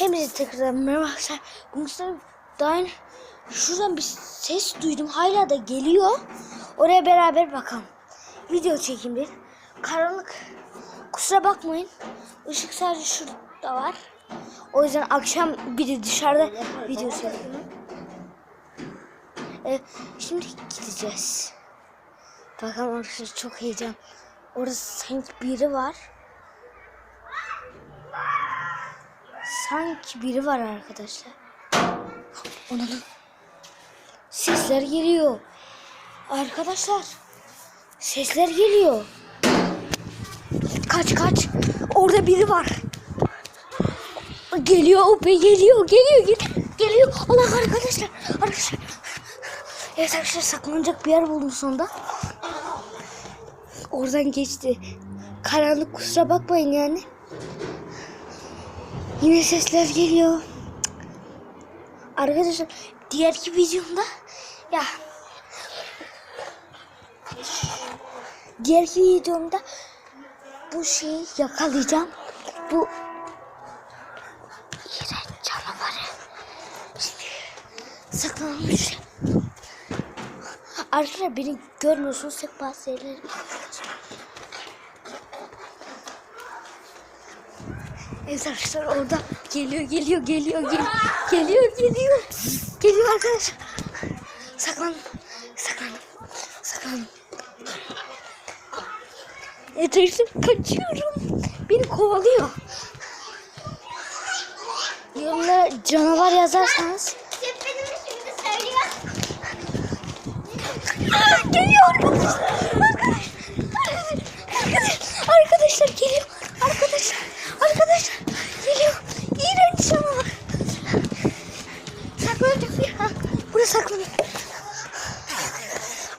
Hepinize tekrar merhaba arkadaşlar. Bugün daha şuradan bir ses duydum. Hala da geliyor. Oraya beraber bakalım. Video çekim bir. Karanlık. Kusura bakmayın. Işık sadece şurada var. O yüzden akşam bir de dışarıda video çekiyorum. Ee, şimdi gideceğiz. Bakalım arkadaşlar çok heyecan. Orada sanki biri var. Sanki biri var arkadaşlar. Onun sesler geliyor. Arkadaşlar sesler geliyor. Kaç kaç. Orada biri var. Geliyor o be geliyor geliyor geliyor. Geliyor. Allah arkadaşlar. Arkadaşlar. Evet arkadaşlar saklanacak bir yer buldum sonunda. Oradan geçti. Karanlık kusura bakmayın yani. Yine sesler geliyor. Arkadaşlar diğerki videomda ya diğerki videomda bu şeyi yakalayacağım. Bu iğrenç canavarı. Saklanmış. Arkadaşlar beni görmüyorsunuz tek bazı Evet arkadaşlar orada. Geliyor geliyor geliyor geliyor. Geliyor geliyor. Geliyor arkadaşlar saklan saklan saklan. Evet arkadaşlar kaçıyorum. Beni kovalıyor. Yorumlara canavar yazarsanız. Geliyor arkadaşlar arkadaşlar arkadaşlar geliyor. Arkadaşlar arkadaşlar geliyor. İğrenç canavar saklanacak bir ha burada saklanıyor.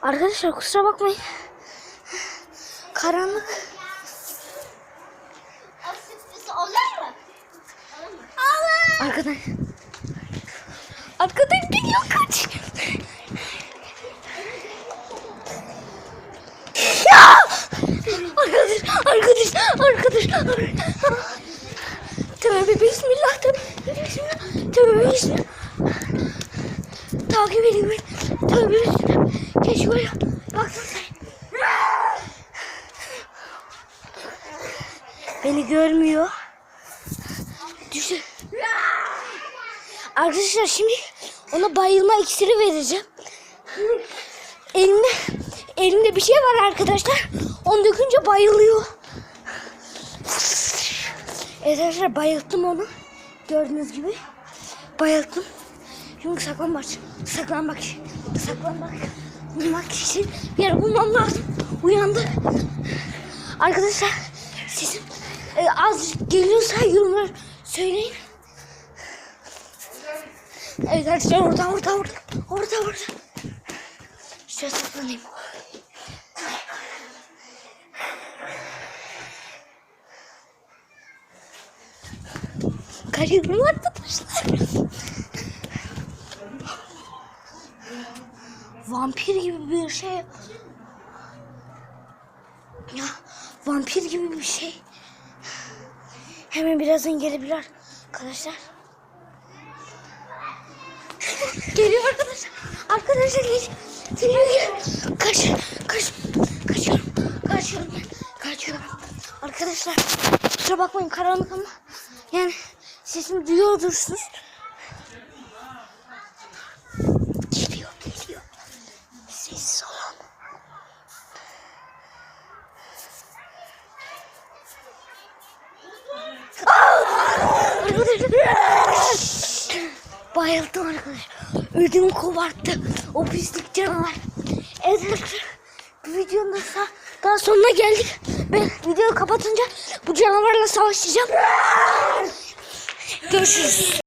Arkadaşlar kusura bakmayın. Karanlık. Arkadan. Arkadan geliyor kaç. Ya! Arkadaş arkadaş arkadaş tövbe bismillah tövbe bismillah tövbe bismillah takip edin beni tövbe bismillah geç şuraya baksana sen beni görmüyor düşün Arkadaşlar şimdi ona bayılma iksiri vereceğim. Elinde elinde bir şey var arkadaşlar. Onu dökünce bayılıyor. Evet arkadaşlar bayılttım onu. Gördüğünüz gibi. Bayılttım. Şimdi saklanmak, saklanmak, saklanmak, bulmak için bir yer bulmam lazım. Uyandı. Arkadaşlar sesim e, az geliyorsa yorumlar söyleyin. Evet arkadaşlar orada orada orada orada orada. Şuraya saklanayım. Kaçırdım arkadaşlar. Vampir gibi bir şey. Ya vampir gibi bir şey. Hemen birazdan gelebilir arkadaşlar. Geliyor arkadaşlar. Arkadaşlar geliyor. Geliyor geliyor. Kaç, kaç, kaçıyorum. Kaçıyorum ben. Kaçıyorum. Arkadaşlar kusura bakmayın karanlık ama yani sesimi duyuyordursunuz. Geliyor geliyor. Sessiz. Arkadaşlar. Bayıldım arkadaşlar. Ödümü koparttı. O pislik canavar. Evet arkadaşlar. Bu videonun da sa- daha sonuna geldik. Ben videoyu kapatınca bu canavarla savaşacağım. Görüşürüz.